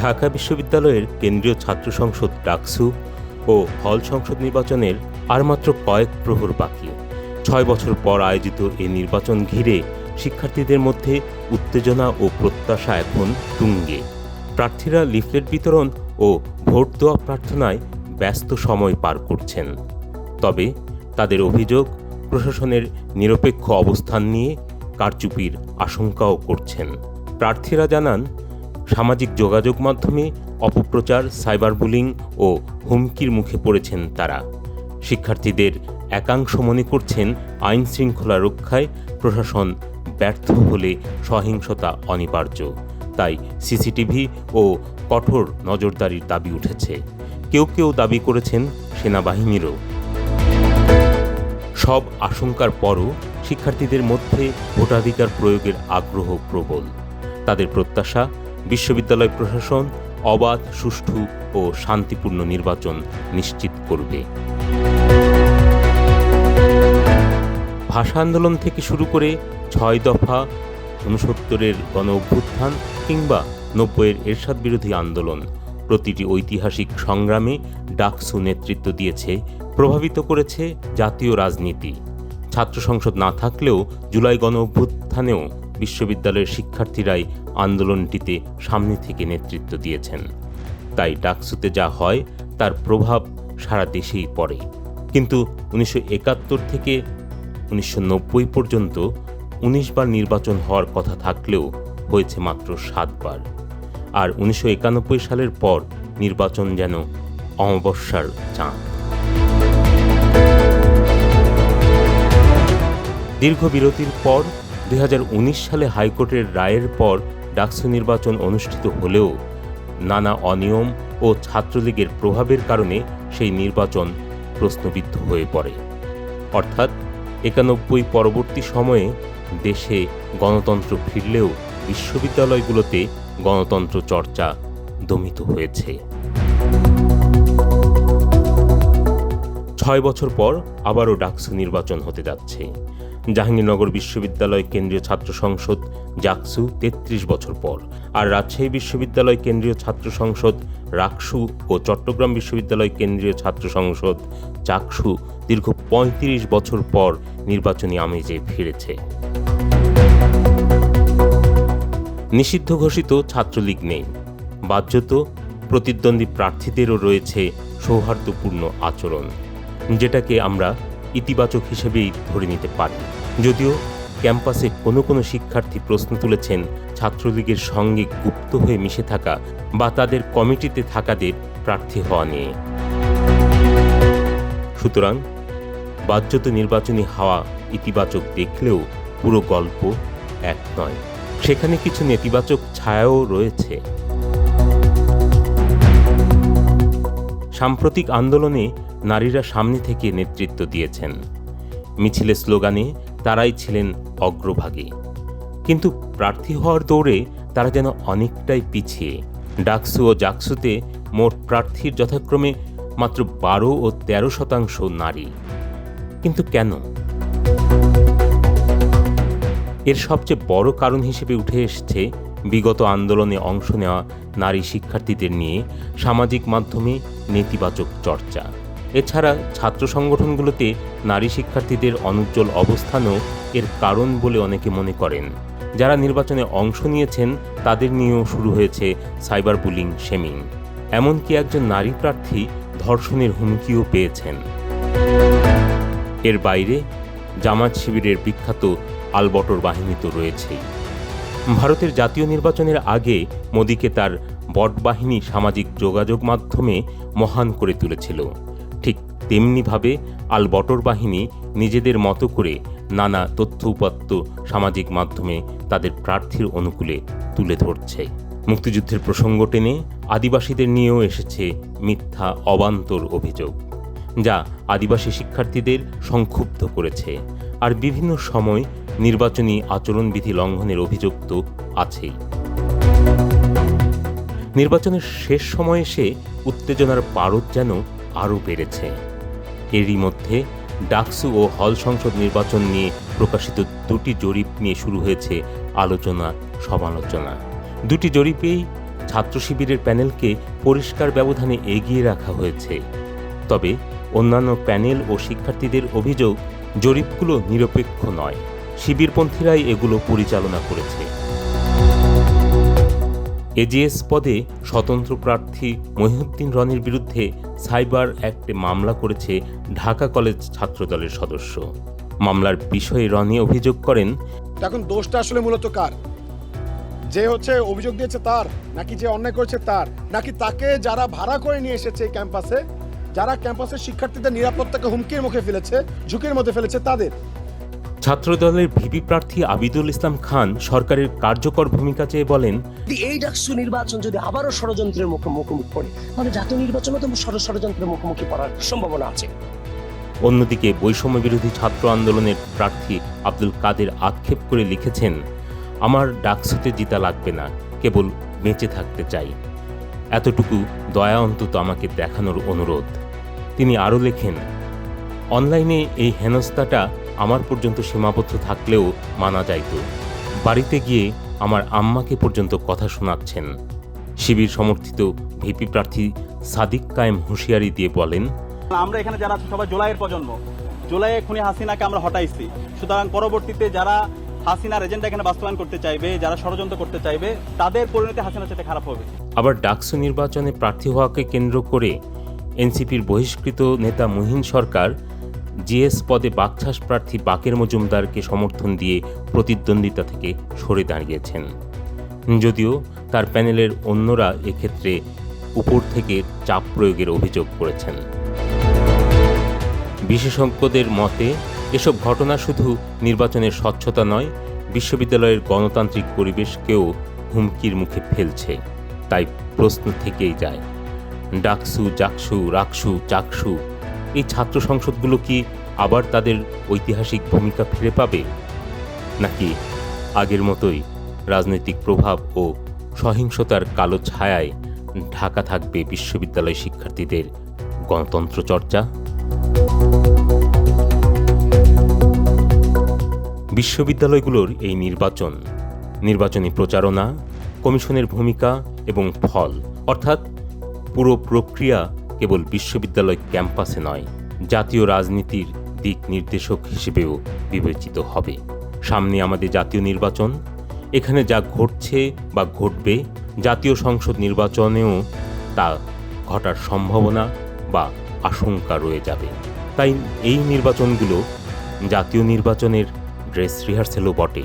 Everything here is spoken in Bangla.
ঢাকা বিশ্ববিদ্যালয়ের কেন্দ্রীয় ছাত্র সংসদ ডাকসু ও হল সংসদ নির্বাচনের আর মাত্র কয়েক প্রহর বাকি। ছয় বছর পর আয়োজিত এই নির্বাচন ঘিরে শিক্ষার্থীদের মধ্যে উত্তেজনা ও প্রত্যাশা এখন তুঙ্গে। প্রার্থীরা লিফলেট বিতরণ ও ভোট দেওয়া প্রার্থনায় ব্যস্ত সময় পার করছেন। তবে তাদের অভিযোগ, প্রশাসনের নিরপেক্ষ অবস্থান নিয়ে কারচুপির আশঙ্কাও করছেন। প্রার্থীরা জানান সামাজিক যোগাযোগ মাধ্যমে অপপ্রচার সাইবার বুলিং ও হুমকির মুখে পড়েছেন তারা। শিক্ষার্থীদের একাংশ মনে করছেন আইন শৃঙ্খলা রক্ষায় প্রশাসন ব্যর্থ হলে সহিংসতা অনিবার্য। তাই সিসিটিভি ও কঠোর নজরদারির দাবি উঠেছে। কেউ কেউ দাবি করেছেন সেনাবাহিনীরও। সব আশঙ্কার পরও শিক্ষার্থীদের মধ্যে ভোটাধিকার প্রয়োগের আগ্রহ প্রবল। তাদের প্রত্যাশা বিশ্ববিদ্যালয় প্রশাসন অবাধ, সুষ্ঠু ও শান্তিপূর্ণ নির্বাচন নিশ্চিত করবে। ভাষা আন্দোলন থেকে শুরু করে ছয় দফা ঊনসত্তরের গণ অভ্যুত্থান কিংবা নব্বইয়ের এরশাদ বিরোধী আন্দোলন প্রতিটি ঐতিহাসিক সংগ্রামে ডাকসু নেতৃত্ব দিয়েছে, প্রভাবিত করেছে জাতীয় রাজনীতি। ছাত্র সংসদ না থাকলেও জুলাই গণ অভ্যুত্থানেও বিশ্ববিদ্যালয়ের শিক্ষার্থীরাই আন্দোলনটিতে সামনে থেকে নেতৃত্ব দিয়েছেন। তাই ডাকসুতে যা হয়, তার প্রভাব সারা দেশেই পড়ে। কিন্তু উনিশশো একাত্তর থেকে উনিশশো নব্বই পর্যন্ত উনিশ বার নির্বাচন হওয়ার কথা থাকলেও হয়েছে মাত্র সাতবার আর উনিশশো একানব্বই সালের পর নির্বাচন যেন অমাবস্যার চাঁদ। দীর্ঘ বিরতির পর দুই হাজার উনিশ সালে হাইকোর্টের রায়ের পর ডাকসু নির্বাচন অনুষ্ঠিত হলেও নানা অনিয়ম ও ছাত্রলীগের প্রভাবের কারণে সেই নির্বাচন প্রশ্নবিদ্ধ হয়ে পড়ে। অর্থাৎ একানব্বই পরবর্তী সময়ে দেশে গণতন্ত্র ফিরলেও বিশ্ববিদ্যালয়গুলোতে গণতন্ত্র চর্চা দমিত হয়েছে। ছয় বছর পর আবারও ডাকসু নির্বাচন হতে যাচ্ছে। জাহাঙ্গীরনগর বিশ্ববিদ্যালয় কেন্দ্রীয় ছাত্র সংসদ জাকসু তেত্রিশ বছর পর, আর রাজশাহী বিশ্ববিদ্যালয় কেন্দ্রীয় ছাত্র সংসদ রাকসু ও চট্টগ্রাম বিশ্ববিদ্যালয় কেন্দ্রীয় ছাত্র সংসদ চাকসু দীর্ঘ পঁয়ত্রিশ বছর পর নির্বাচনী আমেজে ফিরেছে। নিষিদ্ধ ঘোষিত ছাত্রলীগ নেই। বাধ্যত প্রতিদ্বন্দ্বী প্রার্থীদেরও রয়েছে সৌহার্দ্যপূর্ণ আচরণ। যেটাকে আমরা ইতিবাচক হিসেবেই ধরে নিতে পারি। যদিও ক্যাম্পাসে কোনো কোনো শিক্ষার্থী প্রশ্ন তুলেছেন ছাত্রলীগের সঙ্গে গুপ্ত হয়ে মিশে থাকা বা তাদের কমিটিতে থাকাদের প্রার্থী হওয়া নিয়ে। সুতরাং বাধ্যত নির্বাচনী হাওয়া ইতিবাচক দেখলেও পুরো গল্প এক নয়। সেখানে কিছু নেতিবাচক ছায়াও রয়েছে। সাম্প্রতিক আন্দোলনে নারীরা সামনে থেকে নেতৃত্ব দিয়েছেন। মিছিলের স্লোগানে তারাই ছিলেন অগ্রভাগে। কিন্তু প্রার্থী হওয়ার দৌড়ে তারা যেন অনেকটাই পিছিয়ে। ডাকসু ও জাকসুতে মোট প্রার্থীর যথাক্রমে মাত্র বারো ও তেরো শতাংশ নারী। কিন্তু কেন? এর সবচেয়ে বড় কারণ হিসেবে উঠে এসছে বিগত আন্দোলনে অংশ নেওয়া নারী শিক্ষার্থীদের নিয়ে সামাজিক মাধ্যমে নেতিবাচক চর্চা। এছাড়া ছাত্র সংগঠনগুলোতে নারী শিক্ষার্থীদের অনুজ্জ্বল অবস্থানও এর কারণ বলে অনেকে মনে করেন। যারা নির্বাচনে অংশ নিয়েছেন, তাদের নিয়েও শুরু হয়েছে সাইবার বুলিং শেমিং। এমনকি একজন নারী প্রার্থী ধর্ষণের হুমকিও পেয়েছেন। এর বাইরে জামাত শিবিরের বিখ্যাত আলবটর বাহিনী তো রয়েছেই। ভারতের জাতীয় নির্বাচনের আগে মোদীকে তার বট বাহিনী সামাজিক যোগাযোগ মাধ্যমে মহান করে তুলেছিল। তেমনিভাবে আল বটর বাহিনী নিজেদের মতো করে নানা তথ্য উপাত্ত সামাজিক মাধ্যমে তাদের প্রার্থীর অনুকূলে তুলে ধরছে। মুক্তিযুদ্ধের প্রসঙ্গ টেনে আদিবাসীদের নিয়েও এসেছে মিথ্যা, অবান্তর অভিযোগ, যা আদিবাসী শিক্ষার্থীদের সংক্ষুব্ধ করেছে। আর বিভিন্ন সময় নির্বাচনী আচরণবিধি লঙ্ঘনের অভিযোগ তো আছেই। নির্বাচনের শেষ সময়ে এসে উত্তেজনার পারদ যেন আরও বেড়েছে। এরই মধ্যে ডাকসু ও হল সংসদ নির্বাচন নিয়ে প্রকাশিত দুটি জরিপ নিয়ে শুরু হয়েছে আলোচনা সমালোচনা। দুটি জরিপেই ছাত্র শিবিরের প্যানেলকে পরিষ্কার ব্যবধানে এগিয়ে রাখা হয়েছে। তবে অন্যান্য প্যানেল ও শিক্ষার্থীদের অভিযোগ, জরিপগুলো নিরপেক্ষ নয়। শিবিরপন্থীরাই এগুলো পরিচালনা করেছে। এজিএস পদে স্বতন্ত্র প্রার্থী মহিউদ্দিন রনির বিরুদ্ধে সাইবার অ্যাক্টে মামলা করেছে ঢাকা কলেজ ছাত্রদলের সদস্য। মামলার বিষয়ে রনি অভিযোগ করেন এখন দোষটা আসলে মূলত কার? যে হচ্ছে অভিযোগ দিয়েছে তার, নাকি যে অন্যায় করেছে তার, নাকি তাকে যারা ভাড়া করে নিয়ে এসেছে এই ক্যাম্পাসে, যারা ক্যাম্পাসের শিক্ষার্থীদের নিরাপত্তাকে হুমকির মুখে ফেলেছে, ঝুঁকির মধ্যে ফেলেছে তাদের? ছাত্রদলের ভিপি প্রার্থী আবিদুল ইসলাম খান সরকারের কার্যকর ভূমিকা চেয়ে বলেন এই ডাকসু নির্বাচন যদি আবারও ষড়যন্ত্রের মুখে মুখোমুখি পড়ে তাহলে জাতীয় নির্বাচনও তো ষড়- ষড়যন্ত্রের মুখোমুখি পড়ার সম্ভাবনা আছে। অন্যদিকে বৈষম্য বিরোধী ছাত্র আন্দোলনের প্রার্থী আব্দুল কাদের আক্ষেপ করে লিখেছেন আমার ডাকসুতে জিতা লাগবে না কেবল বেঁচে থাকতে চাই। এতটুকু দয়া অন্তত আমাকে দেখানোর অনুরোধ। তিনি আরও লেখেন অনলাইনে এই হেনস্থাটা আমার পর্যন্ত সীমাবদ্ধ থাকলেও মানা যাইত বাড়িতে গিয়ে আমার আম্মাকে পর্যন্ত কথা শোনাচ্ছেন। শিবির সমর্থিত ভিপি প্রার্থী সাদিক কায়েম হুঁশিয়ারি দিয়ে বলেন আমরা এখানে যারা সবাই জুলাইয়ের প্রজন্ম। জুলাইয়ে খুনি হাসিনাকে আমরা হটাইছি। সুতরাং পরবর্তীতে যারা হাসিনার এজেন্ডা এখানে বাস্তবায়ন করতে চাইবে যারা ষড়যন্ত্র করতে চাইবে তাদের পরিণতি হাসিনার সাথে খারাপ হবে। আবার ডাকসু নির্বাচনে প্রার্থী হওয়াকে কেন্দ্র করে এনসিপির বহিষ্কৃত নেতা মুহিন সরকার জিএস পদে বাকছাস প্রার্থী বাকের মজুমদারকে সমর্থন দিয়ে প্রতিদ্বন্দ্বিতা থেকে সরে দাঁড়িয়েছেন। যদিও তার প্যানেলের অন্যরা এক্ষেত্রে উপর থেকে চাপ প্রয়োগের অভিযোগ করেছেন। বিশেষজ্ঞদের মতে, এসব ঘটনা শুধু নির্বাচনের স্বচ্ছতা নয়, বিশ্ববিদ্যালয়ের গণতান্ত্রিক পরিবেশকেও হুমকির মুখে ফেলছে। তাই প্রশ্ন থেকেই যায়, ডাকসু, জাকসু, রাকসু, চাকসু এই ছাত্র সংসদগুলো কি আবার তাদের ঐতিহাসিক ভূমিকা ফিরে পাবে? নাকি আগের মতোই রাজনৈতিক প্রভাব ও সহিংসতার কালো ছায়ায় ঢাকা থাকবে বিশ্ববিদ্যালয় শিক্ষার্থীদের গণতন্ত্র চর্চা? বিশ্ববিদ্যালয়গুলোর এই নির্বাচন, নির্বাচনী প্রচারণা, কমিশনের ভূমিকা এবং ফল, অর্থাৎ পুরো প্রক্রিয়া কেবল বিশ্ববিদ্যালয় ক্যাম্পাসে নয়, জাতীয় রাজনীতির দিক নির্দেশক হিসেবেও বিবেচিত হবে। সামনে আমাদের জাতীয় নির্বাচন, এখানে যা ঘটছে বা ঘটবে, জাতীয় সংসদ নির্বাচনেও তা ঘটার সম্ভাবনা বা আশঙ্কা রয়ে যাবে। তাই এই নির্বাচনগুলো জাতীয় নির্বাচনের ড্রেস রিহার্সেলও বটে।